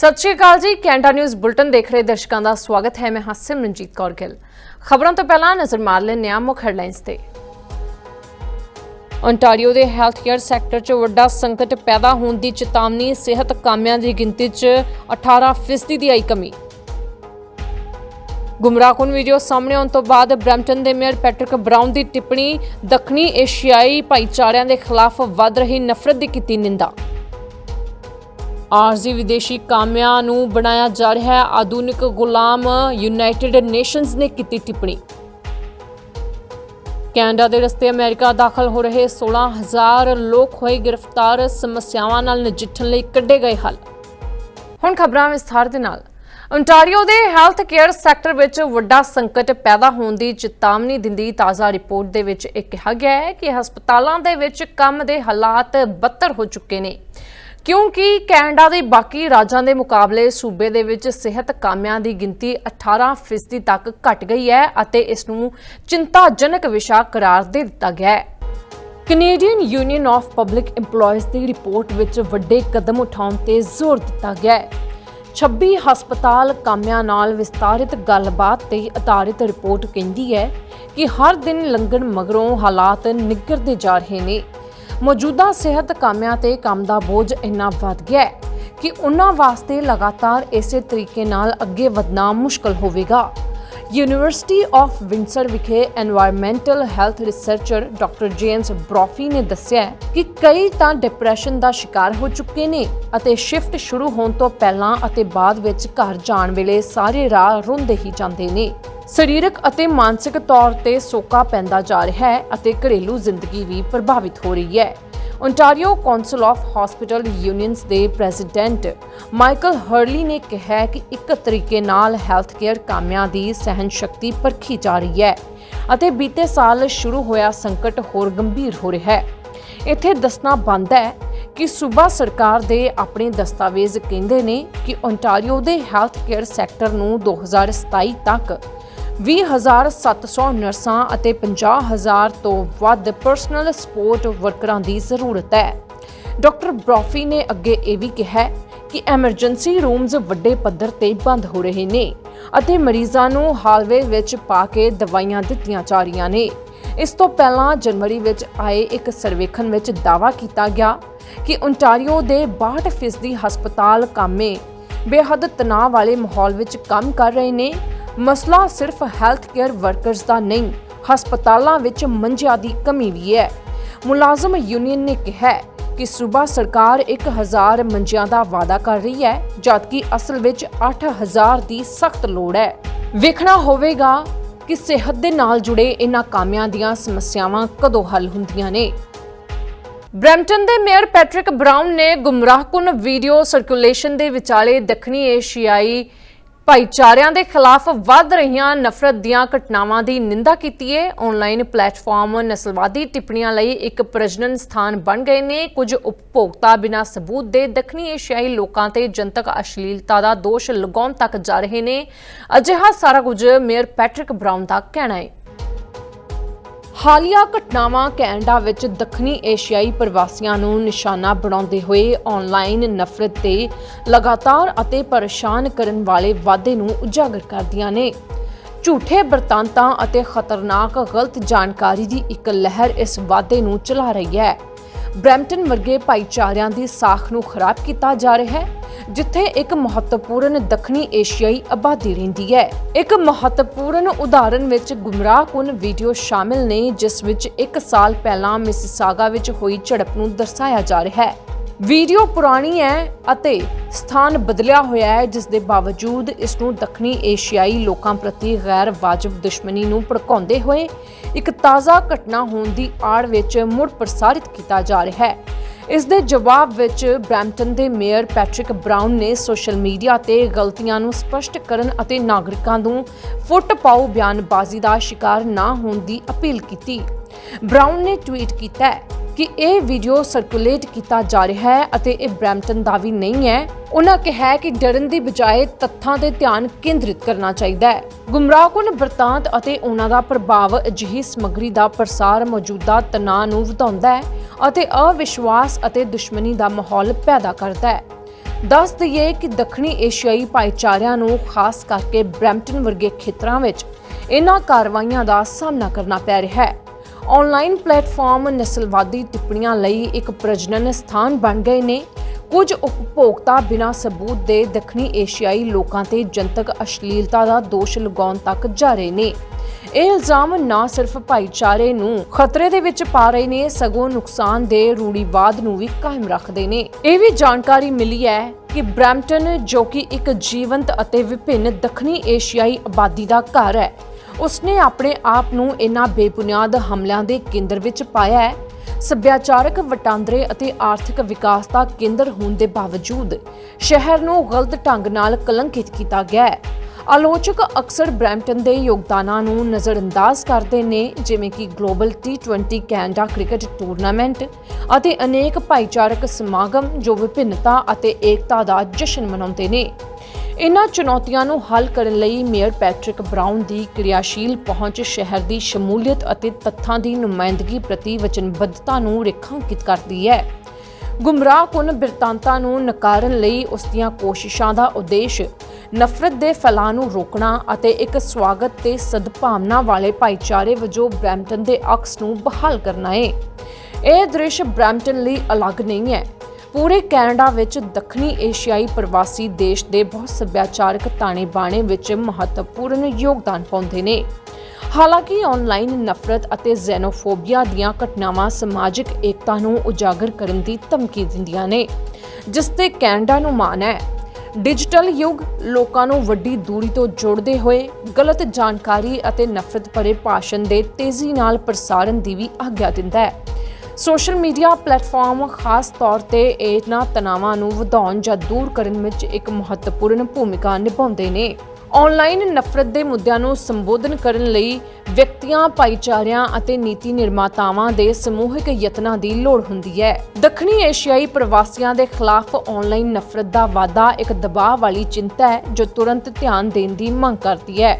ਸਤਿ ਸ਼੍ਰੀ ਅਕਾਲ ਜੀ। Canada news bulletin ਦੇਖ ਰਹੇ ਦਰਸ਼ਕਾਂ ਦਾ ਸਵਾਗਤ ਹੈ। ਮੈਂ ਹਾਂ ਸਿਮਰਨਜੀਤ ਕੌਰ ਗਿੱਲ। ਖਬਰਾਂ ਤੋਂ ਪਹਿਲਾਂ ਨਜ਼ਰ ਮਾਰ ਲੈਂਦੇ ਹਾਂ ਮੁੱਖ ਹੈਡਲਾਈਨਸ ਤੇ। ਓਨਟਾਰੀਓ ਦੇ ਹੈਲਥ ਕੇਅਰ ਸੈਕਟਰ 'ਚ ਵੱਡਾ ਸੰਕਟ ਪੈਦਾ ਹੋਣ ਦੀ ਚੇਤਾਵਨੀ, ਸਿਹਤ ਕਾਮਿਆਂ ਦੀ ਗਿਣਤੀ 'ਚ 18% ਦੀ ਆਈ ਕਮੀ। ਗੁੰਮਰਾਹਕੁਨ ਵੀਡੀਓ ਸਾਹਮਣੇ ਆਉਣ ਤੋਂ ਬਾਅਦ ਬ੍ਰੈਂਪਟਨ ਦੇ ਮੇਅਰ ਪੈਟਰਿਕ ਬਰਾਊਨ ਦੀ ਟਿੱਪਣੀ, ਦੱਖਣੀ ਏਸ਼ੀਆਈ ਭਾਈਚਾਰਿਆਂ ਦੇ ਖਿਲਾਫ ਵੱਧ ਰਹੀ ਨਫ਼ਰਤ ਦੀ ਕੀਤੀ ਨਿੰਦਾ। ਆਰਜ਼ੀ ਵਿਦੇਸ਼ੀ ਕਾਮਿਆਂ ਨੂੰ ਬਣਾਇਆ ਜਾ ਰਿਹਾ ਹੈ। ਆਧੁਨਿਕ ਗੁਲਾਮ ਯੂਨਾਈਟਿਡ ਨੇਸ਼ਨਸ ਨੇ ਕੀਤੀ ਟਿੱਪਣੀ। ਕੈਨੇਡਾ ਦੇ ਰਸਤੇ ਅਮਰੀਕਾ ਦਾਖਲ ਹੋ ਰਹੇ 16000 ਲੋਕ ਹੋਏ ਗ੍ਰਿਫਤਾਰ। ਸਮੱਸਿਆਵਾਂ ਨਾਲ ਨਜਿੱਠਣ ਲਈ ਕੱਢੇ ਗਏ ਹੱਲ। ਹੁਣ ਖਬਰਾਂ ਵਿਸਥਾਰ ਦੇ ਨਾਲ। ਓਨਟਾਰੀਓ ਦੇ ਹੈਲਥ ਕੇਅਰ ਸੈਕਟਰ ਵਿੱਚ ਵੱਡਾ ਸੰਕਟ ਪੈਦਾ ਹੋਣ ਦੀ ਚੇਤਾਵਨੀ ਦਿੰਦੀ ਤਾਜ਼ਾ ਰਿਪੋਰਟ ਦੇ ਵਿੱਚ ਇਹ ਕਿਹਾ ਗਿਆ ਹੈ ਕਿ ਹਸਪਤਾਲਾਂ ਦੇ ਵਿੱਚ ਕੰਮ ਦੇ ਹਾਲਾਤ ਬੱਤਰ ਹੋ ਚੁੱਕੇ ਨੇ। ਕਿਉਂਕਿ ਕੈਨੇਡਾ ਦੇ ਬਾਕੀ ਰਾਜਾਂ ਦੇ ਮੁਕਾਬਲੇ ਸੂਬੇ ਦੇ ਵਿੱਚ ਸਿਹਤ ਕਾਮਿਆਂ ਦੀ ਗਿਣਤੀ 18% ਤੱਕ ਘਟ ਗਈ ਹੈ ਅਤੇ ਇਸ ਨੂੰ ਚਿੰਤਾਜਨਕ ਵਿਸ਼ਾ ਕਰਾਰ ਦੇ ਦਿੱਤਾ ਗਿਆ ਹੈ। Canadian union of public EMPLOYEES ਦੀ ਰਿਪੋਰਟ ਵਿੱਚ ਵੱਡੇ ਕਦਮ ਉਠਾਉਣ ਤੇ ਜ਼ੋਰ ਦਿੱਤਾ ਗਿਆ ਹੈ। 26 ਹਸਪਤਾਲ ਕਾਮਿਆਂ ਨਾਲ ਵਿਸਤਾਰਿਤ ਗੱਲਬਾਤ ਤੇ ਆਧਾਰਿਤ ਰਿਪੋਰਟ ਕਹਿੰਦੀ ਹੈ ਕਿ ਹਰ ਦਿਨ ਲੰਘਣ ਮਗਰੋਂ ਹਾਲਾਤ ਨਿੱਘਰਦੇ ਜਾ ਰਹੇ ਨੇ। ਮੌਜੂਦਾ ਸਿਹਤ ਕਾਮਿਆਂ ਤੇ ਕੰਮ ਦਾ ਬੋਝ ਇੰਨਾ ਵੱਧ ਗਿਆ ਹੈ ਕਿ ਉਹਨਾਂ ਵਾਸਤੇ ਲਗਾਤਾਰ ਇਸੇ ਤਰੀਕੇ ਨਾਲ ਅੱਗੇ ਵਧਣਾ ਮੁਸ਼ਕਲ ਹੋਵੇਗਾ। ਯੂਨੀਵਰਸਿਟੀ ਆਫ ਵਿੰਸਰ ਵਿਖੇ environmental health researcher doctor Jens Brophy ਨੇ ਦੱਸਿਆ ਕਿ ਕਈ ਤਾਂ ਡਿਪਰੈਸ਼ਨ ਦਾ ਸ਼ਿਕਾਰ ਹੋ ਚੁੱਕੇ ਨੇ ਅਤੇ ਸ਼ਿਫਟ ਸ਼ੁਰੂ ਹੋਣ ਤੋਂ ਪਹਿਲਾਂ ਅਤੇ ਬਾਅਦ ਵਿੱਚ ਘਰ ਜਾਣ ਵੇਲੇ ਸਾਰੇ ਰਾਹ ਰੁੰਦੇ ਹੀ ਜਾਂਦੇ ਨੇ। ਸਰੀਰਕ ਅਤੇ ਮਾਨਸਿਕ ਤੌਰ ਤੇ ਸੋਕਾ ਪੈਂਦਾ ਜਾ ਰਿਹਾ ਹੈ ਅਤੇ ਘਰੇਲੂ ਜ਼ਿੰਦਗੀ ਵੀ ਪ੍ਰਭਾਵਿਤ ਹੋ ਰਹੀ ਹੈ। Ontario council of hospital unions ਦੇ ਪ੍ਰੈਜ਼ੀਡੈਂਟ ਮਾਈਕਲ ਹਰਲੀ ਨੇ ਕਿਹਾ ਕਿ ਇੱਕ ਤਰੀਕੇ ਨਾਲ ਹੈਲਥ ਕੇਅਰ ਕਾਮਿਆਂ ਦੀ ਸਹਿਨ ਸ਼ਕਤੀ ਪਰਖੀ ਜਾ ਰਹੀ ਹੈ ਅਤੇ ਬੀਤੇ ਸਾਲ ਸ਼ੁਰੂ ਹੋਇਆ ਸੰਕਟ ਹੋਰ ਗੰਭੀਰ ਹੋ ਰਿਹਾ ਹੈ। ਇੱਥੇ ਦੱਸਣਾ ਬੰਦ ਹੈ ਕਿ ਸੂਬਾ ਸਰਕਾਰ ਦੇ ਆਪਣੇ ਦਸਤਾਵੇਜ਼ ਕਹਿੰਦੇ ਨੇ ਕਿ ਓਨਟਾਰੀਓ ਦੇ ਹੈਲਥ ਕੇਅਰ ਸੈਕਟਰ ਨੂੰ 2027 ਤੱਕ 20700 ਨਰਸਾਂ ਅਤੇ 50000 ਤੋਂ ਵੱਧ ਪਰਸਨਲ ਸਪੋਰਟ ਵਰਕਰਾਂ ਦੀ ਜ਼ਰੂਰਤ ਹੈ। ਡਾਕਟਰ ਬ੍ਰੋਫੀ ਨੇ ਅੱਗੇ ਇਹ ਵੀ ਕਿਹਾ ਕਿ ਐਮਰਜੈਂਸੀ ਰੂਮਜ਼ ਵੱਡੇ ਪੱਧਰ ਤੇ ਬੰਦ ਹੋ ਰਹੇ ਨੇ ਅਤੇ ਮਰੀਜ਼ਾਂ ਨੂੰ ਹਾਲਵੇ ਵਿੱਚ ਪਾ ਕੇ ਦਵਾਈਆਂ ਦਿੱਤੀਆਂ ਜਾ ਰਹੀਆਂ ਨੇ। ਇਸ ਤੋਂ ਪਹਿਲਾਂ ਜਨਵਰੀ ਵਿੱਚ ਆਏ ਇੱਕ ਸਰਵੇਖਣ ਵਿੱਚ ਦਾਅਵਾ ਕੀਤਾ ਗਿਆ ਕਿ ਓਨਟਾਰੀਓ ਦੇ 62% ਹਸਪਤਾਲ ਕਾਮੇ ਬੇਹੱਦ ਤਣਾਅ ਵਾਲੇ ਮਾਹੌਲ ਵਿੱਚ ਕੰਮ ਕਰ ਰਹੇ ਨੇ ਮਸਲਾ ਸਿਰਫ ਹੈਲਥ ਕੇਅਰ ਵਰਕਰਸ ਦਾ ਨਹੀਂ, ਹਸਪਤਾਲਾਂ ਵਿੱਚ ਮੰਜਿਆਂ ਦੀ ਕਮੀ ਵੀ ਹੈ। ਮੁਲਾਜ਼ਮ ਯੂਨੀਅਨ ਨੇ ਕਿਹਾ ਕਿ ਸੂਬਾ ਸਰਕਾਰ 1000 ਮੰਜਿਆਂ ਦਾ ਵਾਅਦਾ ਕਰ ਰਹੀ ਹੈ, ਜਦਕਿ ਅਸਲ ਵਿੱਚ 8000 ਦੀ ਸਖਤ ਲੋੜ ਹੈ। ਵੇਖਣਾ ਹੋਵੇਗਾ ਕਿ ਸਿਹਤ ਦੇ ਨਾਲ ਜੁੜੇ ਇਹਨਾਂ ਕਾਮਿਆਂ ਦੀਆਂ ਸਮੱਸਿਆਵਾਂ ਕਦੋਂ ਹੱਲ ਹੁੰਦੀਆਂ ਨੇ। ਬ੍ਰੈਂਪਟਨ ਦੇ ਮੇਅਰ ਪੈਟਰਿਕ ਬਰਾਊਨ ਨੇ ਗੁੰਮਰਾਹਕੁਨ ਵੀਡੀਓ ਸਰਕੂਲੇਸ਼ਨ ਦੇ ਵਿਚਾਲੇ ਦੱਖਣੀ ਏਸ਼ੀਆਈ ਭਾਈਚਾਰਿਆਂ ਦੇ ਖਿਲਾਫ ਵੱਧ ਰਹੀਆਂ ਨਫ਼ਰਤ ਦੀਆਂ ਘਟਨਾਵਾਂ ਦੀ ਨਿੰਦਾ ਕੀਤੀ ਹੈ ਆਨਲਾਈਨ ਪਲੇਟਫਾਰਮ ਨਸਲਵਾਦੀ ਟਿੱਪਣੀਆਂ ਲਈ ਇੱਕ ਪ੍ਰਜਨਨ ਸਥਾਨ ਬਣ ਗਏ ਨੇ। ਕੁਝ ਉਪਭੋਗਤਾ ਬਿਨਾਂ ਸਬੂਤ ਦੇ ਦੱਖਣੀ ਏਸ਼ੀਆਈ ਲੋਕਾਂ ਤੇ ਜਨਤਕ ਅਸ਼ਲੀਲਤਾ ਦਾ ਦੋਸ਼ ਲਗਾਉਣ ਤੱਕ ਜਾ ਰਹੇ ਨੇ। ਅਜਿਹਾ ਸਾਰਾ ਕੁਝ ਮੇਅਰ ਪੈਟਰਿਕ ਬਰਾਊਨ ਦਾ ਕਹਿਣਾ ਹੈ ਹਾਲੀਆ ਘਟਨਾਵਾਂ ਕੈਨੇਡਾ ਵਿੱਚ ਦੱਖਣੀ ਏਸ਼ੀਆਈ ਪ੍ਰਵਾਸੀਆਂ ਨੂੰ ਨਿਸ਼ਾਨਾ ਬਣਾਉਂਦੇ ਹੋਏ ਆਨਲਾਈਨ ਨਫ਼ਰਤ ਤੇ ਲਗਾਤਾਰ ਅਤੇ ਪਰੇਸ਼ਾਨ ਕਰਨ ਵਾਲੇ ਵਾਅਦੇ ਨੂੰ ਉਜਾਗਰ ਕਰਦੀਆਂ ਨੇ। ਝੂਠੇ ਬਰਤਾਂਤਾਂ ਅਤੇ ਖਤਰਨਾਕ ਗਲਤ ਜਾਣਕਾਰੀ ਦੀ ਇੱਕ ਲਹਿਰ ਇਸ ਵਾਅਦੇ ਨੂੰ ਚਲਾ ਰਹੀ ਹੈ। ਬ੍ਰੈਂਪਟਨ ਵਰਗੇ ਭਾਈਚਾਰਿਆਂ ਦੀ ਸਾਖ ਨੂੰ ਖਰਾਬ ਕੀਤਾ ਜਾ ਰਿਹਾ ਹੈ, ਜਿੱਥੇ ਇੱਕ ਮਹੱਤਵਪੂਰਨ ਦੱਖਣੀ ਏਸ਼ੀਆਈ ਆਬਾਦੀ ਰਹਿੰਦੀ ਹੈ। ਇੱਕ ਮਹੱਤਵਪੂਰਨ ਉਦਾਹਰਨ ਵਿੱਚ ਗੁੰਮਰਾਹਕੁਨ ਵੀਡੀਓ ਸ਼ਾਮਿਲ ਨੇ, ਜਿਸ ਵਿੱਚ 1 ਸਾਲ ਪਹਿਲਾਂ ਮਿਸਿਸਾਗਾ ਵਿੱਚ ਹੋਈ ਝੜਪ ਨੂੰ ਦਰਸਾਇਆ ਜਾ ਰਿਹਾ ਹੈ। ਵੀਡੀਓ ਪੁਰਾਣੀ ਹੈ ਅਤੇ ਸਥਾਨ ਬਦਲਿਆ ਹੋਇਆ ਹੈ, ਜਿਸ ਦੇ ਬਾਵਜੂਦ ਇਸ ਨੂੰ ਦੱਖਣੀ ਏਸ਼ੀਆਈ ਲੋਕਾਂ ਪ੍ਰਤੀ ਗੈਰ ਵਾਜਬ ਦੁਸ਼ਮਣੀ ਨੂੰ ਭੜਕਾਉਂਦੇ ਹੋਏ ਇੱਕ ਤਾਜ਼ਾ ਘਟਨਾ ਹੋਣ ਦੀ ਆੜ ਵਿੱਚ ਮੁੜ ਪ੍ਰਸਾਰਿਤ ਕੀਤਾ ਜਾ ਰਿਹਾ ਹੈ। ਇਸ ਦੇ ਜਵਾਬ ਵਿੱਚ ਬ੍ਰੈਂਪਟਨ ਦੇ ਮੇਅਰ ਪੈਟਰਿਕ ਬਰਾਊਨ ਨੇ ਸੋਸ਼ਲ ਮੀਡੀਆ ਤੇ ਗਲਤੀਆਂ ਨੂੰ ਸਪਸ਼ਟ ਕਰਨ ਅਤੇ ਨਾਗਰਿਕਾਂ ਨੂੰ ਫੁੱਟ ਪਾਉ ਬਿਆਨਬਾਜ਼ੀ ਦਾ ਸ਼ਿਕਾਰ ਨਾ ਹੋਣ ਦੀ ਅਪੀਲ ਕੀਤੀ। ਬਰਾਊਨ ਨੇ ਟਵੀਟ ਕੀਤਾ ਕਿ ਇਹ ਵੀਡੀਓ ਸਰਕੂਲੇਟ ਕੀਤਾ ਜਾ ਰਿਹਾ ਹੈ ਅਤੇ ਇਹ ਬ੍ਰੈਂਪਟਨ ਦਾ ਵੀ ਨਹੀਂ ਹੈ। ਉਹਨਾਂ ਕਿਹਾ ਕਿ ਡਰਨ ਦੀ ਬਜਾਏ ਤੱਥਾਂ ਤੇ ਧਿਆਨ ਕੇਂਦਰਿਤ ਕਰਨਾ ਚਾਹੀਦਾ ਹੈ। ਗੁੰਮਰਾਹਕੁਨ ਬਰਤਾਂਤ ਅਤੇ ਉਹਨਾਂ ਦਾ ਪ੍ਰਭਾਵ ਅਜਿਹੀ ਸਮੱਗਰੀ ਦਾ ਪ੍ਰਸਾਰ ਮੌਜੂਦਾ ਤਣਾਅ ਨੂੰ ਵਧਾਉਂਦਾ ਹੈ ਅਤੇ ਅਵਿਸ਼ਵਾਸ ਅਤੇ ਦੁਸ਼ਮਣੀ ਦਾ ਮਾਹੌਲ ਪੈਦਾ ਕਰਦਾ ਹੈ। ਦੱਸ ਦਈਏ ਕਿ ਦੱਖਣੀ ਏਸ਼ੀਆਈ ਭਾਈਚਾਰਿਆਂ ਨੂੰ ਖਾਸ ਕਰਕੇ ਬ੍ਰੈਂਪਟਨ ਵਰਗੇ ਖੇਤਰਾਂ ਵਿੱਚ ਇਹਨਾਂ ਕਾਰਵਾਈਆਂ ਦਾ ਸਾਹਮਣਾ ਕਰਨਾ ਪੈ ਰਿਹਾ ਹੈ। ਆਨਲਾਈਨ ਪਲੇਟਫਾਰਮ ਨਸਲਵਾਦੀ ਟਿੱਪਣੀਆਂ ਲਈ ਇੱਕ ਪ੍ਰਜਨਨ ਸਥਾਨ ਬਣ ਗਏ ਨੇ। ਕੁਝ ਉਪਭੋਗਤਾ ਬਿਨਾਂ ਸਬੂਤ ਦੇ ਦੱਖਣੀ ਏਸ਼ੀਆਈ ਲੋਕਾਂ ਤੇ ਜਨਤਕ ਅਸ਼ਲੀਲਤਾ ਦਾ ਦੋਸ਼ ਲਗਾਉਣ ਤੱਕ ਜਾ ਰਹੇ ਨੇ। ਇਹ ਇਲਜ਼ਾਮ ਨਾ ਸਿਰਫ ਭਾਈਚਾਰੇ ਨੂੰ ਖਤਰੇ ਦੇ ਵਿੱਚ ਪਾ ਰਹੇ ਨੇ, ਸਗੋਂ ਨੁਕਸਾਨ ਦੇ ਰੂੜੀਵਾਦ ਨੂੰ ਵੀ ਕਾਇਮ ਰੱਖਦੇ ਨੇ। ਇਹ ਵੀ ਜਾਣਕਾਰੀ ਮਿਲੀ ਹੈ ਕਿ ਬ੍ਰੈਂਪਟਨ ਜੋ ਕਿ ਇੱਕ ਜੀਵੰਤ ਅਤੇ ਵਿਭਿੰਨ ਦੱਖਣੀ ਏਸ਼ੀਆਈ ਆਬਾਦੀ ਦਾ ਘਰ ਹੈ ਉਸਨੇ ਆਪਣੇ ਆਪ ਨੂੰ ਇਨ੍ਹਾਂ ਬੇਬੁਨਿਆਦ ਹਮਲਿਆਂ ਦੇ ਕੇਂਦਰ ਵਿੱਚ ਪਾਇਆ ਹੈ। ਸੱਭਿਆਚਾਰਕ ਵਟਾਂਦਰੇ ਅਤੇ ਆਰਥਿਕ ਵਿਕਾਸ ਦਾ ਕੇਂਦਰ ਹੋਣ ਦੇ ਬਾਵਜੂਦ ਸ਼ਹਿਰ ਨੂੰ ਗਲਤ ਢੰਗ ਨਾਲ ਕਲੰਕਿਤ ਕੀਤਾ ਗਿਆ ਹੈ। ਆਲੋਚਕ ਅਕਸਰ ਬ੍ਰੈਂਪਟਨ ਦੇ ਯੋਗਦਾਨਾਂ ਨੂੰ ਨਜ਼ਰਅੰਦਾਜ਼ ਕਰਦੇ ਨੇ, ਜਿਵੇਂ ਕਿ global T20 Canada cricket tournament ਅਤੇ ਅਨੇਕ ਭਾਈਚਾਰਕ ਸਮਾਗਮ ਜੋ ਵਿਭਿੰਨਤਾ ਅਤੇ ਏਕਤਾ ਦਾ ਜਸ਼ਨ ਮਨਾਉਂਦੇ ਨੇ। ਇਨ੍ਹਾਂ ਚੁਣੌਤੀਆਂ ਨੂੰ ਹੱਲ ਕਰਨ ਲਈ ਮੇਅਰ ਪੈਟਰਿਕ ਬਰਾਊਨ ਦੀ ਕਿਰਿਆਸ਼ੀਲ ਪਹੁੰਚ ਸ਼ਹਿਰ ਦੀ ਸ਼ਮੂਲੀਅਤ ਅਤੇ ਤੱਥਾਂ ਦੀ ਨੁਮਾਇੰਦਗੀ ਪ੍ਰਤੀ ਵਚਨਬੱਧਤਾ ਨੂੰ ਰੇਖਾਂਕਿਤ ਕਰਦੀ ਹੈ। ਗੁੰਮਰਾਹਕੁਨ ਬਿਰਤਾਂਤਾਂ ਨੂੰ ਨਕਾਰਨ ਲਈ ਉਸ ਦੀਆਂ ਕੋਸ਼ਿਸ਼ਾਂ ਦਾ ਉਦੇਸ਼ ਨਫ਼ਰਤ ਦੇ ਫੈਲਾਅ ਨੂੰ ਰੋਕਣਾ ਅਤੇ ਇੱਕ ਸਵਾਗਤ ਤੇ ਸਦਭਾਵਨਾ ਵਾਲੇ ਭਾਈਚਾਰੇ ਵਜੋਂ ਬ੍ਰੈਂਪਟਨ ਦੇ ਅਕਸ ਨੂੰ ਬਹਾਲ ਕਰਨਾ ਹੈ। ਇਹ ਦ੍ਰਿਸ਼ ਬ੍ਰੈਂਪਟਨ ਲਈ ਅਲੱਗ ਨਹੀਂ ਹੈ। ਪੂਰੇ ਕੈਨੇਡਾ ਵਿੱਚ ਦੱਖਣੀ ਏਸ਼ੀਆਈ ਪ੍ਰਵਾਸੀ ਦੇਸ਼ ਦੇ ਬਹੁਤ ਸੱਭਿਆਚਾਰਕ ਤਾਣੇ ਬਾਣੇ ਵਿੱਚ ਮਹੱਤਵਪੂਰਨ ਯੋਗਦਾਨ ਪਾਉਂਦੇ ਨੇ। ਹਾਲਾਂਕਿ ਆਨਲਾਈਨ ਨਫ਼ਰਤ ਅਤੇ ਜ਼ੈਨੋਫੋਬੀਆ ਦੀਆਂ ਘਟਨਾਵਾਂ ਸਮਾਜਿਕ ਏਕਤਾ ਨੂੰ ਉਜਾਗਰ ਕਰਨ ਦੀ ਧਮਕੀ ਦਿੰਦੀਆਂ ਨੇ, ਜਿਸ ਤੇ ਕੈਨੇਡਾ ਨੂੰ ਮਾਣ ਹੈ। ਡਿਜੀਟਲ ਯੁੱਗ ਲੋਕਾਂ ਨੂੰ ਵੱਡੀ ਦੂਰੀ ਤੋਂ ਜੋੜਦੇ ਹੋਏ ਗਲਤ ਜਾਣਕਾਰੀ ਅਤੇ ਨਫ਼ਰਤ ਭਰੇ ਭਾਸ਼ਣ ਦੇ ਤੇਜ਼ੀ ਨਾਲ ਪ੍ਰਸਾਰਣ ਦੀ ਵੀ ਆਗਿਆ ਦਿੰਦਾ ਹੈ। ਸੋਸ਼ਲ ਮੀਡੀਆ ਪਲੇਟਫਾਰਮ ਖਾਸ ਤੌਰ ਤੇ ਇਹਨਾਂ ਤਣਾਵਾਂ ਨੂੰ ਵਧਾਉਣ ਜਾਂ ਦੂਰ ਕਰਨ ਵਿੱਚ ਇੱਕ ਮਹੱਤਵਪੂਰਨ ਭੂਮਿਕਾ ਨਿਭਾਉਂਦੇ ਨੇ। ਆਨਲਾਈਨ ਨਫ਼ਰਤ ਦੇ ਮੁੱਦਿਆਂ ਨੂੰ ਸੰਬੋਧਨ ਕਰਨ ਲਈ ਵਿਅਕਤੀਆਂ, ਭਾਈਚਾਰਿਆਂ ਅਤੇ ਨੀਤੀ ਨਿਰਮਾਤਾਵਾਂ ਦੇ ਸਮੂਹਿਕ ਯਤਨਾਂ ਦੀ ਲੋੜ ਹੁੰਦੀ ਹੈ। ਦੱਖਣੀ ਏਸ਼ੀਆਈ ਪ੍ਰਵਾਸੀਆਂ ਦੇ ਖਿਲਾਫ ਆਨਲਾਈਨ ਨਫ਼ਰਤ ਦਾ ਵਾਧਾ ਇੱਕ ਦਬਾਅ ਵਾਲੀ ਚਿੰਤਾ ਹੈ, ਜੋ ਤੁਰੰਤ ਧਿਆਨ ਦੇਣ ਦੀ ਮੰਗ ਕਰਦੀ ਹੈ।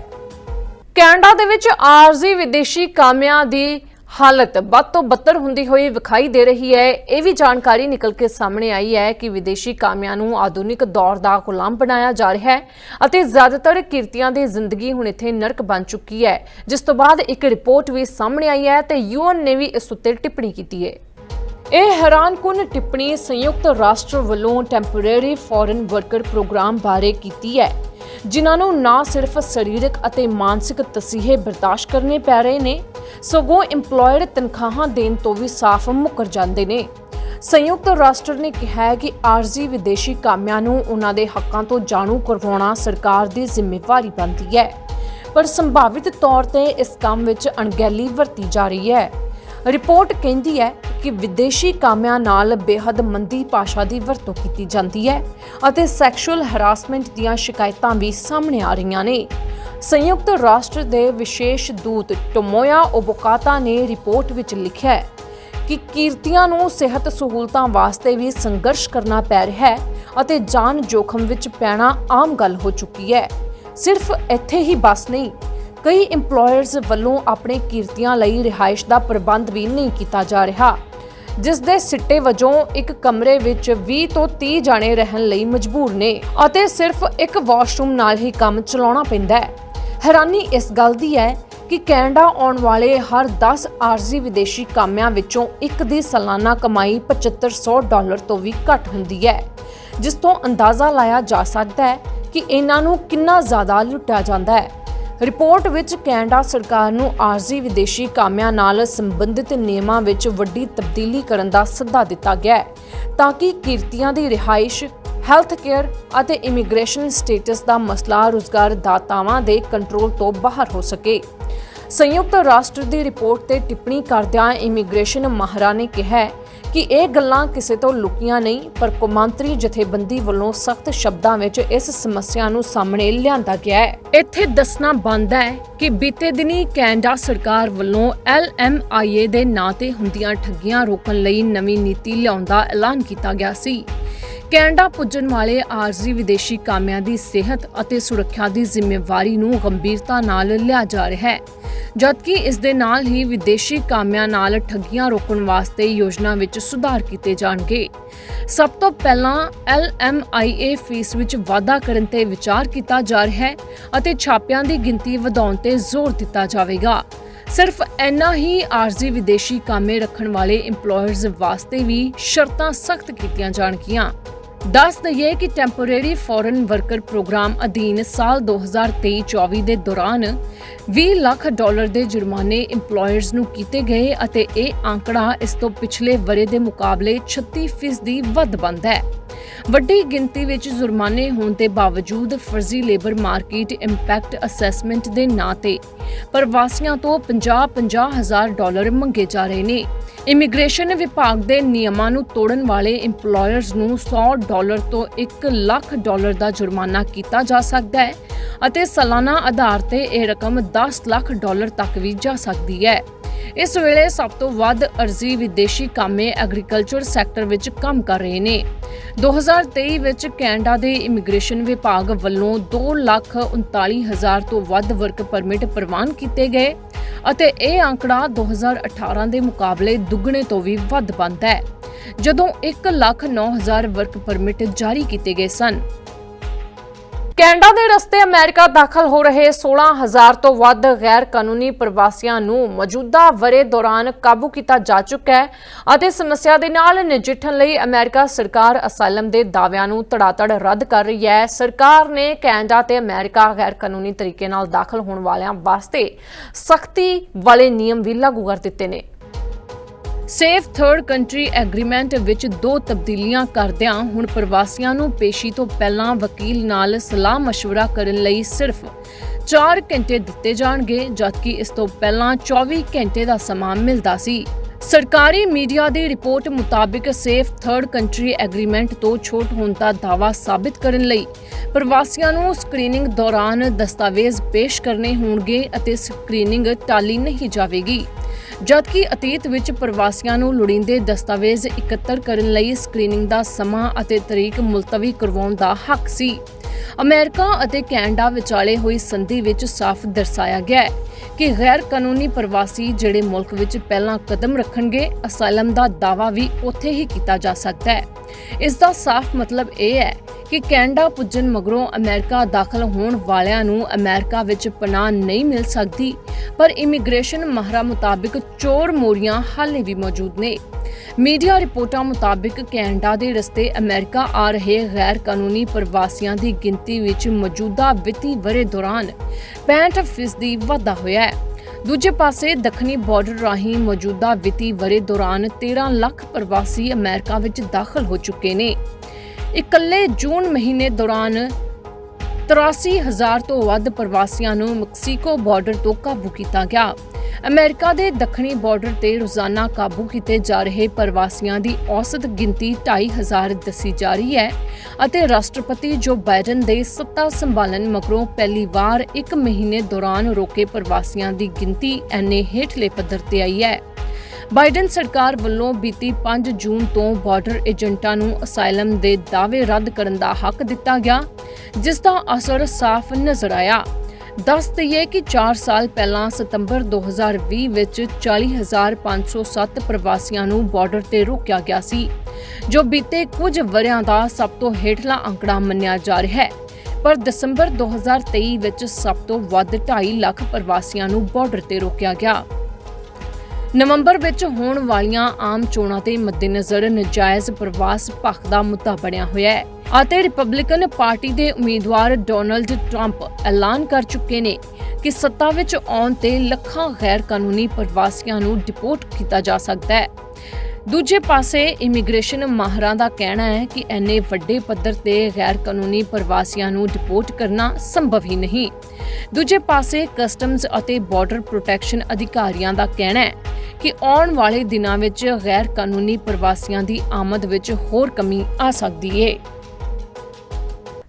ਕੈਨੇਡਾ ਦੇ ਵਿੱਚ ਆਰਜ਼ੀ ਵਿਦੇਸ਼ੀ ਕਾਮਿਆਂ ਦੀ ਹਾਲਤ ਵੱਧ ਤੋਂ ਬੱਤਰ ਹੁੰਦੀ ਹੋਈ ਵਿਖਾਈ ਦੇ ਰਹੀ ਹੈ। ਇਹ ਵੀ ਜਾਣਕਾਰੀ ਨਿਕਲ ਕੇ ਸਾਹਮਣੇ ਆਈ ਹੈ ਕਿ ਵਿਦੇਸ਼ੀ ਕਾਮਿਆਂ ਨੂੰ ਆਧੁਨਿਕ ਦੌਰ ਦਾ ਗੁਲਾਮ ਬਣਾਇਆ ਜਾ ਰਿਹਾ ਹੈ ਅਤੇ ਜ਼ਿਆਦਾਤਰ ਕਿਰਤੀਆਂ ਦੀ ਜ਼ਿੰਦਗੀ ਹੁਣ ਇੱਥੇ ਨਰਕ ਬਣ ਚੁੱਕੀ ਹੈ। ਜਿਸ ਤੋਂ ਬਾਅਦ ਇੱਕ ਰਿਪੋਰਟ ਵੀ ਸਾਹਮਣੇ ਆਈ ਹੈ ਤੇ ਯੂਐਨ ਨੇ ਵੀ ਇਸ ਉੱਤੇ ਟਿੱਪਣੀ ਕੀਤੀ ਹੈ। ਇਹ ਹੈਰਾਨਕੁਨ ਟਿੱਪਣੀ ਸੰਯੁਕਤ ਰਾਸ਼ਟਰ ਵੱਲੋਂ ਟੈਂਪਰੇਰੀ ਫੋਰਨ ਵਰਕਰ ਪ੍ਰੋਗਰਾਮ ਬਾਰੇ ਕੀਤੀ ਹੈ, ਜਿਨ੍ਹਾਂ ਨੂੰ ਨਾ ਸਿਰਫ ਸਰੀਰਕ ਅਤੇ ਮਾਨਸਿਕ ਤਸੀਹੇ ਬਰਦਾਸ਼ਤ ਕਰਨੇ ਪੈ ਰਹੇ ਨੇ, ਸਗੋਂ EMPLOYER ਤਨਖਾਹਾਂ ਦੇਣ ਤੋਂ ਵੀ ਸਾਫ਼ ਮੁੱਕਰ ਜਾਂਦੇ ਨੇ। ਸੰਯੁਕਤ ਰਾਸ਼ਟਰ ਨੇ ਕਿਹਾ ਹੈ ਕਿ ਆਰਜ਼ੀ ਵਿਦੇਸ਼ੀ ਕਾਮਿਆਂ ਨੂੰ ਉਹਨਾਂ ਦੇ ਹੱਕਾਂ ਤੋਂ ਜਾਣੂ ਕਰਵਾਉਣਾ ਸਰਕਾਰ ਦੀ ਜ਼ਿੰਮੇਵਾਰੀ ਬਣਦੀ ਹੈ, ਪਰ ਸੰਭਾਵਿਤ ਤੌਰ ਤੇ ਇਸ ਕੰਮ ਵਿੱਚ ਅਣਗਹਿਲੀ ਵਰਤੀ ਜਾ ਰਹੀ ਹੈ। ਰਿਪੋਰਟ ਕਹਿੰਦੀ ਹੈ ਕਿ ਵਿਦੇਸ਼ੀ ਕਾਮਿਆਂ ਨਾਲ ਬੇਹੱਦ ਮੰਦੀ ਭਾਸ਼ਾ ਦੀ ਵਰਤੋਂ ਕੀਤੀ ਜਾਂਦੀ ਹੈ ਅਤੇ ਸੈਕਸ਼ੂਅਲ ਹਰਾਸਮੈਂਟ ਦੀਆਂ ਸ਼ਿਕਾਇਤਾਂ ਵੀ ਸਾਹਮਣੇ ਆ ਰਹੀਆਂ ਨੇ। ਸੰਯੁਕਤ ਰਾਸ਼ਟਰ ਦੇ ਵਿਸ਼ੇਸ਼ ਦੂਤ ਟੋਮੋਇਆ ਓਬੋਕਾਤਾ ਨੇ ਰਿਪੋਰਟ ਵਿੱਚ ਲਿਖਿਆ ਹੈ ਕਿ ਕੀਰਤੀਆਂ ਨੂੰ ਸਿਹਤ ਸਹੂਲਤਾਂ ਵਾਸਤੇ ਵੀ ਸੰਘਰਸ਼ ਕਰਨਾ ਪੈ ਰਿਹਾ ਹੈ ਅਤੇ ਜਾਨ ਜੋਖਮ ਵਿੱਚ ਪੈਣਾ ਆਮ ਗੱਲ ਹੋ ਚੁੱਕੀ ਹੈ। ਸਿਰਫ ਇੱਥੇ ਹੀ ਬਸ ਨਹੀਂ ਕਈ EMPLOYERS ਵੱਲੋਂ ਆਪਣੇ ਕਿਰਤੀਆਂ ਲਈ ਰਿਹਾਇਸ਼ ਦਾ ਪ੍ਰਬੰਧ ਵੀ ਨਹੀਂ ਕੀਤਾ ਜਾ ਰਿਹਾ। ਜਿਸ ਦੇ ਸਿੱਟੇ ਵਜੋਂ ਇੱਕ ਕਮਰੇ ਵਿੱਚ 20 ਤੋਂ 30 ਜਾਣੇ ਰਹਿਣ ਲਈ ਮਜਬੂਰ ਨੇ ਅਤੇ ਸਿਰਫ ਇੱਕ ਵਾਸ਼ਰੂਮ ਨਾਲ ਹੀ ਕੰਮ ਚਲਾਉਣਾ ਪੈਂਦਾ ਹੈ। ਹੈਰਾਨੀ ਇਸ ਗੱਲ ਦੀ ਹੈ ਕਿ ਕੈਨੇਡਾ ਆਉਣ ਵਾਲੇ ਹਰ 10 ਆਰਜ਼ੀ ਵਿਦੇਸ਼ੀ ਕਾਮਿਆਂ ਵਿੱਚੋਂ ਇੱਕ ਦੀ ਸਾਲਾਨਾ ਕਮਾਈ 7500 ਡਾਲਰ ਤੋਂ ਵੀ ਘੱਟ ਹੁੰਦੀ ਹੈ। ਜਿਸ ਤੋਂ ਅੰਦਾਜ਼ਾ ਲਾਇਆ ਜਾ ਸਕਦਾ ਹੈ ਕਿ ਇਹਨਾਂ ਨੂੰ ਕਿੰਨਾ ਜ਼ਿਆਦਾ ਲੁੱਟਿਆ ਜਾਂਦਾ ਹੈ। ਰਿਪੋਰਟ ਵਿੱਚ ਕੈਨੇਡਾ ਸਰਕਾਰ ਨੂੰ ਆਰਜ਼ੀ ਵਿਦੇਸ਼ੀ ਕਾਮਿਆਂ ਨਾਲ ਸੰਬੰਧਿਤ ਨਿਯਮਾਂ ਵਿੱਚ ਵੱਡੀ ਤਬਦੀਲੀ ਕਰਨ ਦਾ ਸੱਦਾ ਦਿੱਤਾ ਗਿਆ ਹੈ, ਤਾਂ ਕਿ ਕਿਰਤੀਆਂ ਦੀ ਰਿਹਾਇਸ਼ ਹੈਲਥ ਕੇਅਰ ਅਤੇ ਇਮੀਗ੍ਰੇਸ਼ਨ ਸਟੇਟਸ ਦਾ ਮਸਲਾ ਰੁਜ਼ਗਾਰ ਦਾਤਾਵਾਂ ਦੇ ਕੰਟਰੋਲ ਤੋਂ ਬਾਹਰ ਹੋ ਸਕੇ। ਸੰਯੁਕਤ ਰਾਸ਼ਟਰ ਦੀ ਰਿਪੋਰਟ ਤੇ ਟਿੱਪਣੀ ਕਰਦਿਆਂ ਇਮੀਗ੍ਰੇਸ਼ਨ ਮਾਹਰਾਂ ਨੇ ਕਿਹਾ ਕਿ ਇਹ ਗੱਲਾਂ ਕਿਸੇ ਤੋਂ ਲੁਕੀਆਂ ਨਹੀਂ, ਪਰ ਕੌਮਾਂਤਰੀ ਜਥੇਬੰਦੀ ਵੱਲੋਂ ਸਖਤ ਸ਼ਬਦਾਂ ਵਿੱਚ ਇਸ ਸਮੱਸਿਆ ਨੂੰ ਸਾਹਮਣੇ ਲਿਆਂਦਾ ਗਿਆ ਹੈ। ਇੱਥੇ ਦੱਸਣਾ ਬਣਦਾ ਹੈ ਕਿ ਬੀਤੇ ਦਿਨੀ ਕੈਨੇਡਾ ਸਰਕਾਰ ਵੱਲੋਂ LMIA ਦੇ ਨਾਂ ਤੇ ਹੁੰਦੀਆਂ ਠੱਗੀਆਂ ਰੋਕਣ ਲਈ ਨਵੀਂ ਨੀਤੀ ਲਿਆਉਣ ਦਾ ਐਲਾਨ ਕੀਤਾ ਗਿਆ ਸੀ। ਕੈਨੇਡਾ ਪੁੱਜਣ ਵਾਲੇ ਆਰਜ਼ੀ ਵਿਦੇਸ਼ੀ ਕਾਮਿਆਂ ਦੀ ਸਿਹਤ ਅਤੇ ਸੁਰੱਖਿਆ ਦੀ ਜ਼ਿੰਮੇਵਾਰੀ ਨੂੰ ਗੰਭੀਰਤਾ ਨਾਲ ਲਿਆ ਜਾ ਰਿਹਾ ਹੈ। ਜਦਕਿ ਇਸ ਦੇ ਨਾਲ ਹੀ ਵਿਦੇਸ਼ੀ ਕਾਮਿਆਂ ਨਾਲ ਠੱਗੀਆਂ ਰੋਕਣ ਵਾਸਤੇ ਯੋਜਨਾ ਵਿੱਚ ਸੁਧਾਰ ਕੀਤੇ ਜਾਣਗੇ। ਸਭ ਤੋਂ ਪਹਿਲਾਂ LMIA ਫੀਸ ਵਿੱਚ ਵਾਧਾ ਕਰਨ ਤੇ ਵਿਚਾਰ ਕੀਤਾ ਜਾ ਰਿਹਾ ਹੈ ਅਤੇ ਛਾਪਿਆਂ ਦੀ ਗਿਣਤੀ ਵਧਾਉਣ ਤੇ ਜ਼ੋਰ ਦਿੱਤਾ ਜਾਵੇਗਾ। ਸਿਰਫ ਇੰਨਾ ਹੀ ਆਰਜ਼ੀ ਵਿਦੇਸ਼ੀ ਕਾਮੇ ਰੱਖਣ ਵਾਲੇ EMPLOYERS ਵਾਸਤੇ ਵੀ ਸ਼ਰਤਾਂ ਸਖਤ ਕੀਤੀਆਂ ਜਾਣਗੀਆਂ। ਦੱਸ ਦਈਏ ਕਿ ਟੈਂਪੋਰੇਰੀ ਫੋਰਨ ਵਰਕਰ ਪ੍ਰੋਗਰਾਮ ਅਧੀਨ ਸਾਲ 2023-24 ਦੇ ਦੌਰਾਨ 20 ਲੱਖ ਡਾਲਰ ਦੇ ਜੁਰਮਾਨੇ EMPLOYERS ਨੂੰ ਕੀਤੇ ਗਏ ਅਤੇ ਇਹ ਅੰਕੜਾ ਇਸ ਤੋਂ ਪਿਛਲੇ ਵਰੇ ਦੇ ਮੁਕਾਬਲੇ 36% ਦੀ ਵੱਧ ਬੰਦ ਹੈ। ਵੱਡੀ ਗਿਣਤੀ ਵਿੱਚ ਜੁਰਮਾਨੇ ਹੋਣ ਦੇ ਬਾਵਜੂਦ ਫਰਜ਼ੀ ਲੇਬਰ ਮਾਰਕੀਟ ਇੰਪੈਕਟ ਅਸੈਸਮੈਂਟ ਦੇ ਨਾਂ ਤੇ ਪ੍ਰਵਾਸੀਆਂ ਤੋਂ 50-50 ਹਜ਼ਾਰ ਡਾਲਰ ਮੰਗੇ ਜਾ ਰਹੇ ਨੇ। ਇਮੀਗ੍ਰੇਸ਼ਨ ਵਿਭਾਗ ਦੇ ਨਿਯਮਾਂ ਨੂੰ ਤੋੜਨ ਵਾਲੇ EMPLOYERS ਨੂੰ 100 ਡਾਲਰ ਤੋਂ 1 ਲੱਖ ਡਾਲਰ ਦਾ ਜੁਰਮਾਨਾ ਕੀਤਾ ਜਾ ਸਕਦਾ ਹੈ ਅਤੇ ਸਾਲਾਨਾ ਆਧਾਰ ਤੇ ਇਹ ਰਕਮ 10 ਲੱਖ ਡਾਲਰ ਤੱਕ ਵੀ ਜਾ ਸਕਦੀ ਹੈ। ਇਸ ਵੇਲੇ ਸਭ ਤੋਂ ਵੱਧ ਅਰਜ਼ੀ ਵਿਦੇਸ਼ੀ ਕਾਮੇ ਐਗਰੀਕਲਚਰ ਸੈਕਟਰ ਵਿੱਚ ਕੰਮ ਕਰ ਰਹੇ ਨੇ। 2023 ਵਿੱਚ ਕੈਨੇਡਾ ਦੇ ਇਮੀਗ੍ਰੇਸ਼ਨ ਵਿਭਾਗ ਵੱਲੋਂ 2,39,000 ਤੋਂ ਵੱਧ ਵਰਕ ਪਰਮਿਟ ਪ੍ਰਵਾਨ ਕੀਤੇ ਗਏ ਅਤੇ ਇਹ ਅੰਕੜਾ 2018 ਦੇ ਮੁਕਾਬਲੇ ਦੁੱਗਣੇ ਤੋਂ ਵੀ ਵੱਧ ਬਣਦਾ ਹੈ। ਜਦੋਂ 1,09,000 ਵਰਕ ਪਰਮਿਟ ਜਾਰੀ ਕੀਤੇ ਗਏ ਸਨ। ਕੈਨੇਡਾ ਦੇ ਰਸਤੇ ਅਮਰੀਕਾ ਦਾਖਲ ਹੋ ਰਹੇ 16000 ਤੋਂ ਵੱਧ ਗੈਰ ਕਾਨੂੰਨੀ ਪ੍ਰਵਾਸੀਆਂ ਨੂੰ ਮੌਜੂਦਾ ਵਰੇ ਦੌਰਾਨ ਕਾਬੂ ਕੀਤਾ ਜਾ ਚੁੱਕਾ ਹੈ ਅਤੇ ਸਮੱਸਿਆ ਦੇ ਨਾਲ ਨਜਿੱਠਣ ਲਈ ਅਮਰੀਕਾ ਸਰਕਾਰ ਅਸਾਈਲਮ ਦੇ ਦਾਅਵਿਆਂ ਨੂੰ ਧੜਾਧੜ ਰੱਦ ਕਰ ਰਹੀ ਹੈ। ਸਰਕਾਰ ਨੇ ਕੈਨੇਡਾ ਤੇ ਅਮਰੀਕਾ ਗੈਰ ਕਾਨੂੰਨੀ ਤਰੀਕੇ ਨਾਲ ਦਾਖਲ ਹੋਣ ਵਾਲਿਆਂ ਵਾਸਤੇ ਸਖਤੀ ਵਾਲੇ ਨਿਯਮ ਵੀ ਲਾਗੂ ਕਰ ਦਿੱਤੇ ਨੇ। ਸੇਫ ਥਰਡ ਕੰਟਰੀ ਐਗਰੀਮੈਂਟ ਵਿੱਚ ਦੋ ਤਬਦੀਲੀਆਂ ਕਰਦਿਆਂ ਹੁਣ ਪ੍ਰਵਾਸੀਆਂ ਨੂੰ ਪੇਸ਼ੀ ਤੋਂ ਪਹਿਲਾਂ ਵਕੀਲ ਨਾਲ ਸਲਾਹ مشورہ ਕਰਨ ਲਈ ਸਿਰਫ 4 ਘੰਟੇ ਦਿੱਤੇ ਜਾਣਗੇ ਜਦਕਿ ਇਸ ਤੋਂ ਪਹਿਲਾਂ 24 ਘੰਟੇ ਦਾ ਸਮਾਂ ਮਿਲਦਾ ਸੀ ਸਰਕਾਰੀ ਮੀਡੀਆ ਦੀ ਰਿਪੋਰਟ ਮੁਤਾਬਿਕ ਸੇਫ ਥਰਡ ਕੰਟਰੀ ਐਗਰੀਮੈਂਟ ਤੋਂ ਛੋਟ ਹੋਣ ਦਾ ਦਾਅਵਾ ਸਾਬਿਤ ਕਰਨ ਲਈ ਪ੍ਰਵਾਸੀਆਂ ਨੂੰ ਸਕਰੀਨਿੰਗ ਦੌਰਾਨ ਦਸਤਾਵੇਜ਼ ਪੇਸ਼ ਕਰਨੇ ਹੋਣਗੇ ਅਤੇ ਸਕਰੀਨਿੰਗ ਟਾਲੀ ਨਹੀਂ ਜਾਵੇਗੀ ਜਦਕਿ ਅਤੀਤ ਵਿੱਚ ਪ੍ਰਵਾਸੀਆਂ ਨੂੰ ਲੋੜੀਂਦੇ ਦਸਤਾਵੇਜ਼ ਇਕੱਤਰ ਕਰਨ ਲਈ ਸਕਰੀਨਿੰਗ ਦਾ ਸਮਾਂ ਅਤੇ ਤਰੀਕ ਮੁਲਤਵੀ ਕਰਵਾਉਣ ਦਾ ਹੱਕ ਸੀ। ਅਮਰੀਕਾ ਅਤੇ ਕੈਨੇਡਾ ਵਿਚਾਲੇ ਹੋਈ ਸੰਧੀ ਵਿੱਚ ਸਾਫ਼ ਦਰਸਾਇਆ ਗਿਆ ਹੈ। ਕਿ ਗੈਰ ਕਾਨੂੰਨੀ ਪ੍ਰਵਾਸੀ ਜਿਹੜੇ ਮੁਲਕ ਵਿੱਚ ਪਹਿਲਾਂ ਕਦਮ ਰੱਖਣਗੇ ਅਸਾਈਲਮ ਦਾ ਦਾਅਵਾ ਵੀ ਉੱਥੇ ਹੀ ਕੀਤਾ ਜਾ ਸਕਦਾ ਹੈ। ਇਸ ਦਾ ਸਾਫ਼ ਮਤਲਬ ਇਹ ਹੈ ਕਿ ਕੈਨੇਡਾ ਪੁੱਜਣ ਮਗਰੋਂ ਅਮਰੀਕਾ ਦਾਖਲ ਹੋਣ ਵਾਲਿਆਂ ਨੂੰ ਅਮਰੀਕਾ ਵਿੱਚ ਪਨਾਹ ਨਹੀਂ ਮਿਲ ਸਕਦੀ, ਪਰ ਇਮੀਗ੍ਰੇਸ਼ਨ ਮਾਹਰਾਂ ਮੁਤਾਬਿਕ ਚੋਰ ਮੋਰੀਆਂ ਹਾਲੇ ਵੀ ਮੌਜੂਦ ਨੇ। ਮੀਡੀਆ ਰਿਪੋਰਟਾਂ ਮੁਤਾਬਿਕ ਕੈਨੇਡਾ ਦੇ ਰਸਤੇ ਅਮਰੀਕਾ ਆ ਰਹੇ ਗੈਰ ਕਾਨੂੰਨੀ ਪ੍ਰਵਾਸੀਆਂ ਦੀ ਗਿਣਤੀ ਵਿੱਚ ਮੌਜੂਦਾ ਵਿੱਤੀ ਵਰੇ ਦੌਰਾਨ 65% ਦੀ ਵਾਧਾ ਹੋਇਆ ਹੈ। ਦੂਜੇ ਪਾਸੇ ਦੱਖਣੀ ਬਾਰਡਰ ਰਾਹੀਂ ਮੌਜੂਦਾ ਵਿੱਤੀ ਵਰੇ ਦੌਰਾਨ 13 ਲੱਖ ਪ੍ਰਵਾਸੀ ਅਮਰੀਕਾ ਵਿੱਚ ਦਾਖਲ ਹੋ ਚੁੱਕੇ ਨੇ। ਇਕੱਲੇ ਜੂਨ ਮਹੀਨੇ ਦੌਰਾਨ 83000 ਤੋਂ ਵੱਧ ਪ੍ਰਵਾਸੀਆਂ ਨੂੰ ਮੈਕਸੀਕੋ ਬਾਰਡਰ ਤੋਂ ਕਾਬੂ ਕੀਤਾ ਗਿਆ। ਅਮਰੀਕਾ ਦੇ ਦੱਖਣੀ ਬਾਰਡਰ ਤੇ ਰੋਜ਼ਾਨਾ ਕਾਬੂ ਕੀਤੇ ਜਾ ਰਹੇ ਪ੍ਰਵਾਸੀਆਂ ਦੀ ਔਸਤ ਗਿਣਤੀ 2500 ਦੱਸੀ ਜਾ ਰਹੀ ਹੈ ਅਤੇ ਰਾਸ਼ਟਰਪਤੀ ਜੋ ਬਾਈਡਨ ਦੇ ਸੱਤਾ ਸੰਭਾਲਣ ਮਗਰੋਂ ਪਹਿਲੀ ਵਾਰ ਇੱਕ ਮਹੀਨੇ ਦੌਰਾਨ ਰੋਕੇ ਪ੍ਰਵਾਸੀਆਂ ਦੀ ਗਿਣਤੀ ਐਨੇ ਹੇਠਲੇ ਪੱਧਰ ਤੇ ਆਈ ਹੈ। ਬਾਈਡਨ ਸਰਕਾਰ ਵੱਲੋਂ ਬੀਤੀ 5 ਜੂਨ ਤੋਂ ਬਾਰਡਰ ਏਜੰਟਾਂ ਨੂੰ ਅਸਾਈਲਮ ਦੇ ਦਾਅਵੇ ਰੱਦ ਕਰਨ ਦਾ ਹੱਕ ਦਿੱਤਾ ਗਿਆ, ਜਿਸ ਦਾ ਅਸਰ ਸਾਫ਼ ਨਜ਼ਰ ਆਇਆ। ਦੱਸ ਦਈਏ ਕਿ 4 ਸਾਲ ਪਹਿਲਾਂ ਸਤੰਬਰ 2020 ਵਿੱਚ 40507 ਪ੍ਰਵਾਸੀਆਂ ਨੂੰ ਬਾਰਡਰ ਤੇ ਰੋਕਿਆ ਗਿਆ ਸੀ, ਜੋ ਬੀਤੇ ਕੁਝ ਵਰਿਆਂ ਦਾ ਸਭ ਤੋਂ ਹੇਠਲਾ ਅੰਕੜਾ ਮੰਨਿਆ ਜਾ ਰਿਹਾ ਹੈ। ਪਰ ਦਸੰਬਰ 2023 ਵਿੱਚ ਸਭ ਤੋਂ ਵੱਧ 2.5 ਲੱਖ ਪ੍ਰਵਾਸੀਆਂ ਨੂੰ ਬਾਰਡਰ ਤੇ ਰੋਕਿਆ ਗਿਆ। ਨਵੰਬਰ ਵਿੱਚ ਹੋਣ ਵਾਲੀਆਂ ਆਮ ਚੋਣਾਂ ਦੇ ਮੱਦੇਨਜ਼ਰ ਨਜਾਇਜ਼ ਪ੍ਰਵਾਸ ਪੱਖ ਦਾ ਮੁੱਦਾ ਬਣਿਆ ਹੋਇਆ ਹੈ। ਅਤੇ ਰਿਪਬਲਿਕਨ ਪਾਰਟੀ ਦੇ ਉਮੀਦਵਾਰ ਡੋਨਲਡ ਟਰੰਪ ਐਲਾਨ ਕਰ ਚੁੱਕੇ ਨੇ ਕਿ ਸੱਤਾ ਵਿੱਚ ਆਉਣ ਤੇ ਲੱਖਾਂ ਗੈਰ ਕਾਨੂੰਨੀ ਪ੍ਰਵਾਸੀਆਂ ਨੂੰ ਡਿਪੋਰਟ ਕੀਤਾ ਜਾ ਸਕਦਾ ਹੈ। ਦੂਜੇ ਪਾਸੇ, ਇਮੀਗ੍ਰੇਸ਼ਨ ਮਾਹਰਾਂ ਦਾ ਕਹਿਣਾ ਹੈ ਕਿ ਐਨੇ ਵੱਡੇ ਪੱਧਰ ਤੇ ਗੈਰ ਕਾਨੂੰਨੀ ਪ੍ਰਵਾਸੀਆਂ ਨੂੰ ਡਿਪੋਰਟ ਕਰਨਾ ਸੰਭਵ ਹੀ ਨਹੀਂ। ਦੂਜੇ ਪਾਸੇ ਕਸਟਮਸ ਅਤੇ ਬਾਰਡਰ ਪ੍ਰੋਟੈਕਸ਼ਨ ਅਧਿਕਾਰੀਆਂ ਦਾ ਕਹਿਣਾ ਹੈ ਕਿ ਆਉਣ ਵਾਲੇ ਦਿਨਾਂ ਵਿੱਚ ਗੈਰ ਕਾਨੂੰਨੀ ਪ੍ਰਵਾਸੀਆਂ ਦੀ ਆਮਦ ਵਿੱਚ ਹੋਰ ਕਮੀ ਆ ਸਕਦੀ ਹੈ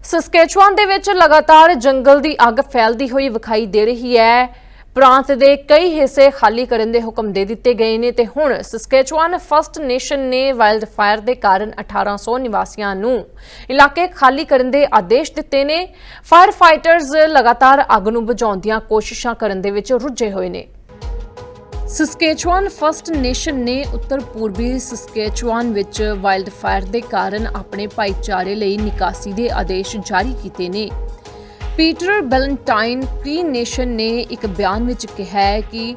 ਸਸਕੈਚੁਆਨ ਦੇ ਵਿੱਚ ਲਗਾਤਾਰ ਜੰਗਲ ਦੀ ਅੱਗ ਫੈਲਦੀ ਹੋਈ ਵਿਖਾਈ ਦੇ ਰਹੀ ਹੈ। ਪ੍ਰਾਂਤ ਦੇ ਕਈ ਹਿੱਸੇ ਖਾਲੀ ਕਰਨ ਦੇ ਹੁਕਮ ਦੇ ਦਿੱਤੇ ਗਏ ਨੇ ਤੇ ਹੁਣ ਸਸਕੈਚੁਆਨ ਫਰਸਟ ਨੇਸ਼ਨ ਨੇ ਵਾਈਲਡ ਫਾਇਰ ਦੇ ਕਾਰਨ 1800 ਨਿਵਾਸੀਆਂ ਨੂੰ ਇਲਾਕੇ ਖਾਲੀ ਕਰਨ ਦੇ ਆਦੇਸ਼ ਦਿੱਤੇ ਨੇ। ਫਾਇਰ ਫਾਈਟਰਸ ਲਗਾਤਾਰ ਅੱਗ ਨੂੰ ਬੁਝਾਉਣ ਦੀਆਂ ਕੋਸ਼ਿਸ਼ਾਂ ਕਰਨ ਦੇ ਵਿੱਚ ਰੁੱਝੇ ਹੋਏ ਨੇ। ਸਸਕੇਚੁਆਨ ਫਰਸਟ ਨੇਸ਼ਨ ਨੇ ਉੱਤਰ ਪੂਰਬੀ ਸਸਕੇਚੁਆਨ ਵਿੱਚ ਵਾਈਲਡ ਫਾਇਰ ਦੇ ਕਾਰਨ ਆਪਣੇ ਭਾਈਚਾਰੇ ਲਈ ਨਿਕਾਸੀ ਦੇ ਆਦੇਸ਼ ਜਾਰੀ ਕੀਤੇ ਨੇ। ਪੀਟਰ ਬੈਲੈਂਟਾਈਨ ਕ੍ਰੀ ਨੇਸ਼ਨ ਨੇ ਇੱਕ ਬਿਆਨ ਵਿੱਚ ਕਿਹਾ ਹੈ ਕਿ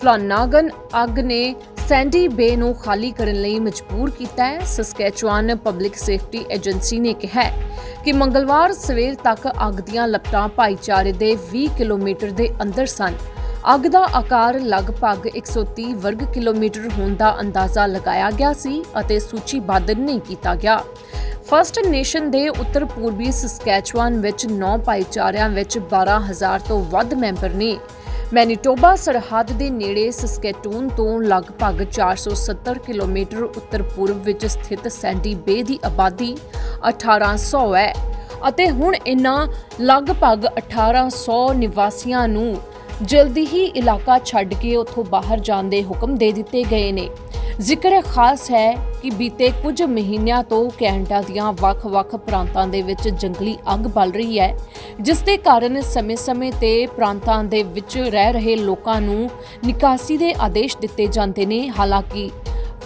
ਫਲਾਨਾਗਨ ਅੱਗ ਨੇ ਸੈਂਡੀ ਬੇ ਨੂੰ ਖਾਲੀ ਕਰਨ ਲਈ ਮਜਬੂਰ ਕੀਤਾ ਹੈ। ਸਸਕੈਚੁਆਨ ਪਬਲਿਕ ਸੇਫਟੀ ਏਜੰਸੀ ਨੇ ਕਿਹਾ ਕਿ ਮੰਗਲਵਾਰ ਸਵੇਰ ਤੱਕ ਅੱਗ ਦੀਆਂ ਲਪਟਾਂ ਭਾਈਚਾਰੇ ਦੇ 20 ਕਿਲੋਮੀਟਰ ਦੇ ਅੰਦਰ ਸਨ। ਅੱਗ ਦਾ ਆਕਾਰ ਲਗਭਗ 130 ਵਰਗ ਕਿਲੋਮੀਟਰ ਹੋਣ ਦਾ ਅੰਦਾਜ਼ਾ ਲਗਾਇਆ ਗਿਆ ਸੀ ਅਤੇ ਸੂਚੀਬੱਧ ਨਹੀਂ ਕੀਤਾ ਗਿਆ। ਫਰਸਟ ਨੇਸ਼ਨ ਦੇ ਉੱਤਰ ਪੂਰਬੀ ਸਸਕੈਚੁਆਨ ਵਿੱਚ 9 ਭਾਈਚਾਰਿਆਂ ਵਿੱਚ 12000 ਤੋਂ ਵੱਧ ਮੈਂਬਰ ਨੇ। ਮੈਨੀਟੋਬਾ ਸਰਹੱਦ ਦੇ ਨੇੜੇ ਸਸਕੈਟੂਨ ਤੋਂ ਲਗਭਗ 470 ਕਿਲੋਮੀਟਰ ਉੱਤਰ ਪੂਰਬ ਵਿੱਚ ਸਥਿਤ ਸੈਂਡੀ ਬੇ ਦੀ ਆਬਾਦੀ 1800 ਹੈ ਅਤੇ ਹੁਣ ਇਨ੍ਹਾਂ ਲਗਭਗ 1800 ਨਿਵਾਸੀਆਂ ਨੂੰ ਜਲਦੀ ਹੀ ਇਲਾਕਾ ਛੱਡ ਕੇ ਉੱਥੋਂ ਬਾਹਰ ਜਾਣ ਦੇ ਹੁਕਮ ਦੇ ਦਿੱਤੇ ਗਏ ਨੇ। ਜ਼ਿਕਰ ਖਾਸ ਹੈ ਕਿ ਬੀਤੇ ਕੁਝ ਮਹੀਨਿਆਂ ਤੋਂ ਕੈਨੇਡਾ ਦੀਆਂ ਵੱਖ-ਵੱਖ ਪ੍ਰਾਂਤਾਂ ਦੇ ਵਿੱਚ ਜੰਗਲੀ ਅੱਗ ਬਲ ਰਹੀ ਹੈ, ਜਿਸ ਦੇ ਕਾਰਨ ਸਮੇਂ-ਸਮੇਂ ਤੇ ਪ੍ਰਾਂਤਾਂ ਦੇ ਵਿੱਚ ਰਹਿ ਰਹੇ ਲੋਕਾਂ ਨੂੰ ਨਿਕਾਸੀ ਦੇ ਆਦੇਸ਼ ਦਿੱਤੇ ਜਾਂਦੇ ਨੇ। ਹਾਲਾਂਕਿ,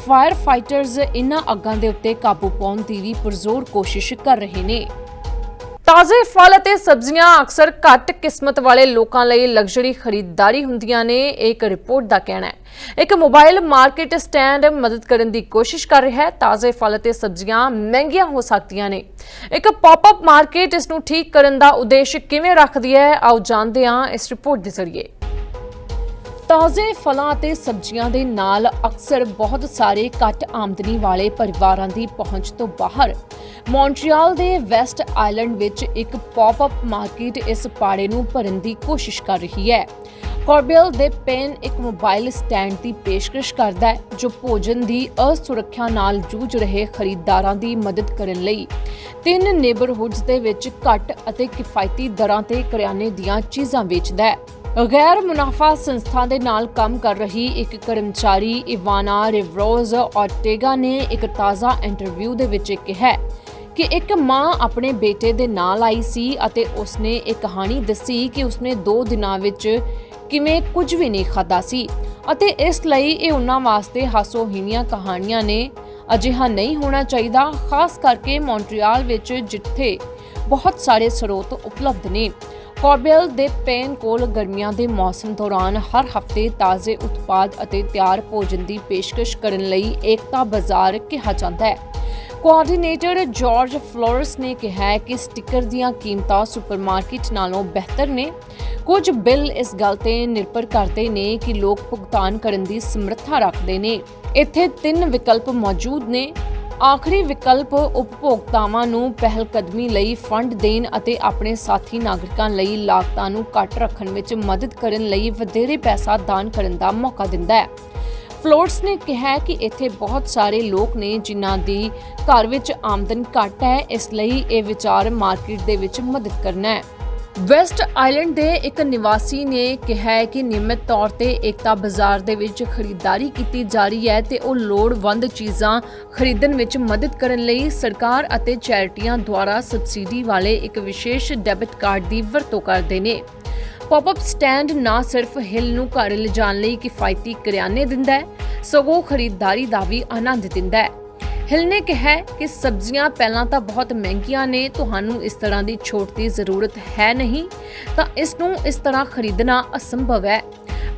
ਫਾਇਰ ਫਾਈਟਰਸ ਇਨ੍ਹਾਂ ਅੱਗਾਂ ਦੇ ਉੱਤੇ ਕਾਬੂ ਪਾਉਣ ਦੀ ਵੀ ਪੁਰਜ਼ੋਰ ਕੋਸ਼ਿਸ਼ ਕਰ ਰਹੇ ਨੇ। ਤਾਜ਼ੇ ਫਲ ਅਤੇ ਸਬਜ਼ੀਆਂ ਅਕਸਰ ਘੱਟ ਕਿਸਮਤ ਵਾਲੇ ਲੋਕਾਂ ਲਈ ਲਗਜ਼ਰੀ ਖਰੀਦਦਾਰੀ ਹੁੰਦੀਆਂ ਨੇ, ਇਹ ਇੱਕ ਰਿਪੋਰਟ ਦਾ ਕਹਿਣਾ ਹੈ। ਇੱਕ ਮੋਬਾਈਲ ਮਾਰਕੀਟ ਸਟੈਂਡ ਮਦਦ ਕਰਨ ਦੀ ਕੋਸ਼ਿਸ਼ ਕਰ ਰਿਹਾ ਹੈ। ਤਾਜ਼ੇ ਫਲ ਅਤੇ ਸਬਜ਼ੀਆਂ ਮਹਿੰਗੀਆਂ ਹੋ ਸਕਦੀਆਂ ਨੇ। ਇੱਕ ਪੌਪਅਪ ਮਾਰਕੀਟ ਇਸ ਨੂੰ ਠੀਕ ਕਰਨ ਦਾ ਉਦੇਸ਼ ਕਿਵੇਂ ਰੱਖਦੀ ਹੈ? ਆਓ ਜਾਣਦੇ ਹਾਂ ਇਸ ਰਿਪੋਰਟ ਦੇ ਜ਼ਰੀਏ। ਤਾਜ਼ੇ ਫਲਾਂ ਅਤੇ ਸਬਜ਼ੀਆਂ ਦੇ ਨਾਲ ਅਕਸਰ ਬਹੁਤ ਸਾਰੇ ਘੱਟ ਆਮਦਨੀ ਵਾਲੇ ਪਰਿਵਾਰਾਂ ਦੀ ਪਹੁੰਚ ਤੋਂ ਬਾਹਰ। ਮੌਂਟਰੀਅਲ ਦੇ ਵੈਸਟ ਆਈਲੈਂਡ ਵਿੱਚ ਇੱਕ ਪੌਪ-ਅਪ ਮਾਰਕੀਟ ਇਸ ਪਾੜੇ ਨੂੰ ਭਰਨ ਦੀ ਕੋਸ਼ਿਸ਼ ਕਰ ਰਹੀ ਹੈ। ਕੋਰਬੇਲ ਦੇ ਪੈਨ ਇੱਕ ਮੋਬਾਈਲ ਸਟੈਂਡ ਦੀ ਪੇਸ਼ਕਸ਼ ਕਰਦਾ ਹੈ, ਜੋ ਭੋਜਨ ਦੀ ਅਸੁਰੱਖਿਆ ਨਾਲ ਜੂਝ ਰਹੇ ਖਰੀਦਦਾਰਾਂ ਦੀ ਮਦਦ ਕਰਨ ਲਈ। ਤਿੰਨ ਨੇਬਰਹੁੱਡਸ ਦੇ ਵਿੱਚ ਘੱਟ ਅਤੇ ਕਿਫਾਇਤੀ ਦਰਾਂ ਤੇ ਕਰਿਆਨੇ ਦੀਆਂ ਚੀਜ਼ਾਂ ਵੇਚਦਾ ਹੈ। ਗੈਰ ਮੁਨਾਫਾ ਸੰਸਥਾ ਦੇ ਨਾਲ ਕੰਮ ਕਰ ਰਹੀ ਇੱਕ ਕਰਮਚਾਰੀ ਇਵਾਨਾ ਰਿਵਰੋਜ਼ ਔਰਟੇਗਾ ਨੇ ਇੱਕ ਤਾਜ਼ਾ ਇੰਟਰਵਿਊ ਦੇ ਵਿੱਚ ਕਿਹਾ ਕਿ ਇੱਕ ਮਾਂ ਆਪਣੇ ਬੇਟੇ ਦੇ ਨਾਲ ਆਈ ਸੀ ਅਤੇ ਉਸਨੇ ਇਹ ਕਹਾਣੀ ਦੱਸੀ ਕਿ ਉਸਨੇ 2 ਦਿਨਾਂ ਵਿੱਚ ਕਿਵੇਂ ਕੁਝ ਵੀ ਨਹੀਂ ਖਾਦਾ ਸੀ ਅਤੇ ਇਸ ਲਈ ਇਹ ਉਹਨਾਂ ਵਾਸਤੇ ਹਾਸੋਹੀਣੀਆਂ ਕਹਾਣੀਆਂ ਨੇ। ਅਜਿਹਾ ਨਹੀਂ ਹੋਣਾ ਚਾਹੀਦਾ, ਖਾਸ ਕਰਕੇ ਮੌਂਟਰੀਅਲ ਵਿੱਚ ਜਿੱਥੇ ਬਹੁਤ ਸਾਰੇ ਸਰੋਤ ਉਪਲਬਧ ਨੇ। ਕੋਰਬੇਲ ਦੇ ਪੈਨ ਕੋਲ ਗਰਮੀਆਂ ਦੇ ਮੌਸਮ ਦੌਰਾਨ ਹਰ ਹਫ਼ਤੇ ਤਾਜ਼ੇ ਉਤਪਾਦ ਅਤੇ ਤਿਆਰ ਭੋਜਨ ਦੀ ਪੇਸ਼ਕਸ਼ ਕਰਨ ਲਈ ਏਕਤਾ ਬਾਜ਼ਾਰ ਕਿਹਾ ਜਾਂਦਾ ਹੈ। ਕੋਆਰਡੀਨੇਟਰ ਜਾਰਜ ਫਲੋਰਸ ਨੇ ਕਿਹਾ ਕਿ ਸਟicker ਦੀਆਂ ਕੀਮਤਾਂ ਸੁਪਰਮਾਰਕੀਟ ਨਾਲੋਂ ਬਿਹਤਰ ਨੇ। ਕੁਝ ਬਿੱਲ ਇਸ ਗੱਲ ਤੇ ਨਿਰਭਰ ਕਰਦੇ ਨੇ ਕਿ ਲੋਕ ਭੁਗਤਾਨ ਕਰਨ ਦੀ ਸਮਰੱਥਾ ਰੱਖਦੇ ਨੇ। ਇੱਥੇ ਤਿੰਨ ਵਿਕਲਪ ਮੌਜੂਦ ਨੇ। ਆਖਰੀ ਵਿਕਲਪ ਉਪਭੋਗਤਾਵਾਂ ਨੂੰ ਪਹਿਲਕਦਮੀ ਲਈ ਫੰਡ ਦੇਣ ਅਤੇ ਆਪਣੇ ਸਾਥੀ ਨਾਗਰਿਕਾਂ ਲਈ ਲਾਗਤਾਂ ਨੂੰ ਘੱਟ ਰੱਖਣ ਵਿੱਚ ਮਦਦ ਕਰਨ ਲਈ ਵਧੇਰੇ ਪੈਸਾ ਦਾਨ ਕਰਨ ਦਾ ਮੌਕਾ ਦਿੰਦਾ ਹੈ। ਫਲੋਰਸ ਨੇ ਕਿਹਾ ਕਿ ਇੱਥੇ ਬਹੁਤ ਸਾਰੇ ਲੋਕ ਨੇ ਜਿਨ੍ਹਾਂ ਦੀ ਘਰ ਵਿੱਚ ਆਮਦਨ ਘੱਟ ਹੈ, ਇਸ ਲਈ ਇਹ ਵਿਚਾਰ ਮਾਰਕੀਟ ਦੇ ਵਿੱਚ ਮਦਦ ਕਰਨਾ ਹੈ। ਵੈਸਟ ਆਈਲੈਂਡ ਦੇ ਇੱਕ ਨਿਵਾਸੀ ਨੇ ਕਿਹਾ ਹੈ ਕਿ ਨਿਯਮਿਤ ਤੌਰ ਤੇ ਏਕਤਾ ਬਾਜ਼ਾਰ ਦੇ ਵਿੱਚ ਖਰੀਦਦਾਰੀ ਕੀਤੀ ਜਾ ਰਹੀ ਹੈ ਤੇ ਉਹ ਲੋੜਵੰਦ ਚੀਜ਼ਾਂ ਖਰੀਦਣ ਵਿੱਚ ਮਦਦ ਕਰਨ ਲਈ ਸਰਕਾਰ ਅਤੇ ਚੈਰਿਟੀਆਂ ਦੁਆਰਾ ਸਬਸਿਡੀ ਵਾਲੇ ਇੱਕ ਵਿਸ਼ੇਸ਼ ਡੈਬਿਟ ਕਾਰਡ ਦੀ ਵਰਤੋਂ ਕਰਦੇ ਨੇ। ਪੌਪਅਪ ਸਟੈਂਡ ਨਾ ਸਿਰਫ ਹਿੱਲ ਨੂੰ ਘਰ ਲਿਜਾਣ ਲਈ ਕਿਫਾਇਤੀ ਕਰਿਆਨੇ ਦਿੰਦਾ ਹੈ, ਸਗੋਂ ਖਰੀਦਦਾਰੀ ਦਾ ਵੀ ਆਨੰਦ ਦਿੰਦਾ ਹੈ। ਹਿਲ ਨੇ ਕਿਹਾ ਕਿ ਸਬਜ਼ੀਆਂ ਪਹਿਲਾਂ ਤਾਂ ਬਹੁਤ ਮਹਿੰਗੀਆਂ ਨੇ, ਤੁਹਾਨੂੰ ਇਸ ਤਰ੍ਹਾਂ ਦੀ ਛੋਟ ਦੀ ਜ਼ਰੂਰਤ ਹੈ ਨਹੀਂ, ਤਾਂ ਇਸ ਨੂੰ ਇਸ ਤਰ੍ਹਾਂ ਖਰੀਦਣਾ ਅਸੰਭਵ ਹੈ।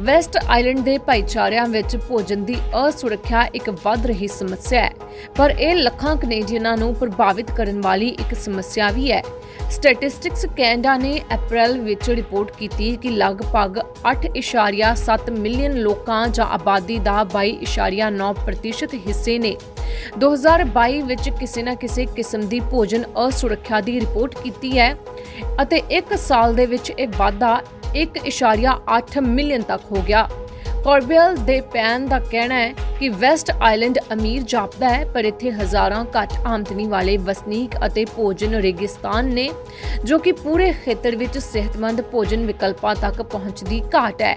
ਵੈਸਟ ਆਈਲੈਂਡ ਦੇ ਭਾਈਚਾਰਿਆਂ ਵਿੱਚ ਭੋਜਨ ਦੀ ਅਸੁਰੱਖਿਆ ਇੱਕ ਵੱਧ ਰਹੀ ਸਮੱਸਿਆ ਹੈ, ਪਰ ਇਹ ਲੱਖਾਂ ਕੈਨੇਡੀਅਨਾਂ ਨੂੰ ਪ੍ਰਭਾਵਿਤ ਕਰਨ ਵਾਲੀ ਇੱਕ ਸਮੱਸਿਆ ਵੀ ਹੈ। ਸਟੈਟਿਸਟਿਕਸ ਕੈਨੇਡਾ ਨੇ ਅਪ੍ਰੈਲ ਵਿੱਚ ਰਿਪੋਰਟ ਕੀਤੀ ਕਿ ਲਗਭਗ 8.7 ਮਿਲੀਅਨ ਲੋਕਾਂ ਜਾਂ ਆਬਾਦੀ ਦਾ 22.9% ਹਿੱਸੇ ਨੇ। 2022 ਵਿੱਚ ਕਿਸੇ ਨਾ ਕਿਸੇ ਕਿਸਮ ਦੀ ਭੋਜਨ ਅਸੁਰੱਖਿਆ ਦੀ ਰਿਪੋਰਟ ਕੀਤੀ ਹੈ ਅਤੇ ਇੱਕ ਸਾਲ ਦੇ ਵਿੱਚ ਇਹ ਵਾਧਾ 1.8 ਮਿਲੀਅਨ ਤੱਕ ਹੋ ਗਿਆ। ਕੋਰਬੇਲ ਦੇ ਪੈਨ ਦਾ ਕਹਿਣਾ ਹੈ ਕਿ ਵੈਸਟ ਆਈਲੈਂਡ ਅਮੀਰ ਜਾਪਦਾ ਹੈ, ਪਰ ਇੱਥੇ ਹਜ਼ਾਰਾਂ ਘੱਟ ਆਮਦਨੀ ਵਾਲੇ ਵਸਨੀਕ ਅਤੇ ਭੋਜਨ ਰੇਗਿਸਤਾਨ ਨੇ, ਜੋ ਕਿ ਪੂਰੇ ਖੇਤਰ ਵਿੱਚ ਸਿਹਤਮੰਦ ਭੋਜਨ ਵਿਕਲਪਾਂ ਤੱਕ ਪਹੁੰਚ ਦੀ ਘਾਟ ਹੈ।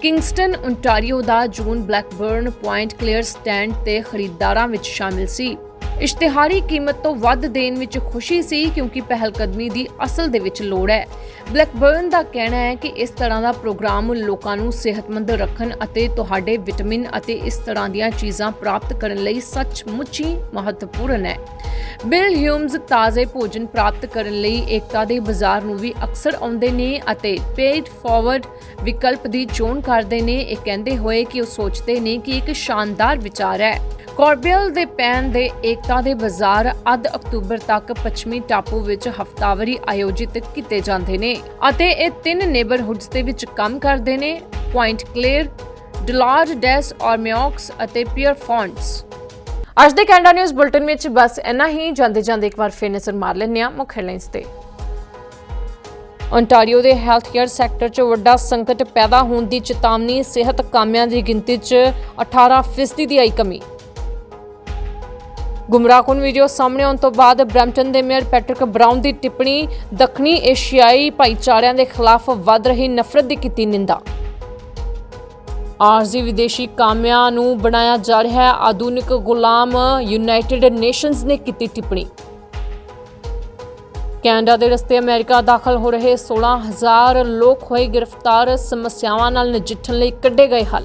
ਕਿੰਗਸਟਨ ਓਨਟਾਰੀਓ ਦਾ June Blackburn point clear stand ਤੇ ਖਰੀਦਦਾਰਾਂ ਵਿੱਚ ਸ਼ਾਮਿਲ ਸੀ। ਇਸ਼ਤਿਹਾਰੀ ਕੀਮਤ ਤੋਂ ਵੱਧ ਦੇਣ ਵਿੱਚ ਖੁਸ਼ੀ ਸੀ ਕਿਉਂਕਿ ਪਹਿਲਕਦਮੀ ਦੀ ਅਸਲ ਦੇ ਵਿੱਚ ਲੋੜ ਹੈ। ਬਲੈਕਬਰਨ ਦਾ ਕਹਿਣਾ ਹੈ ਕਿ ਇਸ ਤਰ੍ਹਾਂ ਦਾ ਪ੍ਰੋਗਰਾਮ ਲੋਕਾਂ ਨੂੰ ਸਿਹਤਮੰਦ ਰੱਖਣ ਅਤੇ ਤੁਹਾਡੇ ਵਿਟਾਮਿਨ ਅਤੇ ਇਸ ਤਰ੍ਹਾਂ ਦੀਆਂ ਚੀਜ਼ਾਂ ਪ੍ਰਾਪਤ ਕਰਨ ਲਈ ਸੱਚਮੁੱਚ ਹੀ ਮਹੱਤਵਪੂਰਨ ਹੈ। ਬਿਲ ਹਿਊਮਜ਼ ਤਾਜ਼ੇ ਭੋਜਨ ਪ੍ਰਾਪਤ ਕਰਨ ਲਈ ਏਕਤਾ ਦੇ ਬਾਜ਼ਾਰ ਨੂੰ ਵੀ ਅਕਸਰ ਆਉਂਦੇ ਨੇ ਅਤੇ ਪੇਡ ਫਾਰਵਰਡ ਵਿਕਲਪ ਦੀ ਚੋਣ ਕਰਦੇ ਨੇ। ਇਹ ਕਹਿੰਦੇ ਹੋਏ ਕਿ ਉਹ ਸੋਚਦੇ ਨੇ ਕਿ ਇੱਕ ਸ਼ਾਨਦਾਰ ਵਿਚਾਰ ਹੈ। ਕੋਰਬੇਲ ਦੇ ਪੈਨ ਦੇ ਏਕਤਾ ਦੇ ਬਾਜ਼ਾਰ ਅੱਧ ਅਕਤੂਬਰ ਤੱਕ ਪੱਛਮੀ ਟਾਪੂ ਵਿੱਚ ਹਫਤਾਵਾਰੀ ਆਯੋਜਿਤ ਕੀਤੇ ਜਾਂਦੇ ਨੇ ਅਤੇ ਇਹ ਤਿੰਨ ਨੇਬਰਹੁੱਡਸ ਦੇ ਵਿੱਚ ਕੰਮ ਕਰਦੇ ਨੇ, ਪੁਆਇੰਟ ਕਲੀਅਰ ਡਲਾਰਡ ਡੈਸ ਔਰਮਿਓਕਸ ਅਤੇ ਪੀਅਰ ਫੌਂਟਸ। ਅੱਜ ਦੇ ਕੈਨੇਡਾ ਨਿਊਜ਼ ਬੁਲਟਨ ਵਿੱਚ ਬਸ ਇੰਨਾ ਹੀ। ਜਾਂਦੇ ਜਾਂਦੇ ਇੱਕ ਵਾਰ ਫੇਰ ਨਜ਼ਰ ਮਾਰ ਲੈਂਦੇ ਹਾਂ ਮੁੱਖ ਹੈਡਲਾਈਨਸ ਤੇ। ontario ਦੇ ਹੈਲਥ ਕੇਅਰ ਸੈਕਟਰ 'ਚ ਵੱਡਾ ਸੰਕਟ ਪੈਦਾ ਹੋਣ ਦੀ ਚੇਤਾਵਨੀ, ਸਿਹਤ ਕਾਮਿਆਂ ਦੀ ਗਿਣਤੀ 'ਚ 18% ਦੀ ਆਈ ਕਮੀ। ਗੁੰਮਰਾਹਕੁਨ ਵੀਡੀਓ ਸਾਹਮਣੇ ਆਉਣ ਤੋਂ ਬਾਅਦ ਬ੍ਰੈਂਪਟਨ ਦੇ ਮੇਅਰ ਪੈਟਰਿਕ ਬਰਾਊਨ ਦੀ ਟਿੱਪਣੀ ਦੱਖਣੀ ਏਸ਼ੀਆਈ ਭਾਈਚਾਰਿਆਂ ਦੇ ਖਿਲਾਫ ਵੱਧ ਰਹੀ ਨਫ਼ਰਤ ਦੀ ਕੀਤੀ ਨਿੰਦਾ। ਆਰਜ਼ੀ ਵਿਦੇਸ਼ੀ ਕਾਮਿਆਂ ਨੂੰ ਬਣਾਇਆ ਜਾ ਰਿਹਾ ਹੈ ਆਧੁਨਿਕ ਗੁਲਾਮ ਯੂਨਾਈਟਿਡ ਨੇਸ਼ਨਸ ਨੇ ਕੀਤੀ ਟਿੱਪਣੀ। ਕੈਨੇਡਾ ਦੇ ਰਸਤੇ ਅਮਰੀਕਾ ਦਾਖਲ ਹੋ ਰਹੇ 16000 ਲੋਕ ਹੋਏ ਗ੍ਰਿਫਤਾਰ, ਸਮੱਸਿਆਵਾਂ ਨਾਲ ਨਜਿੱਠਣ ਲਈ ਕੱਢੇ ਗਏ ਹੱਲ।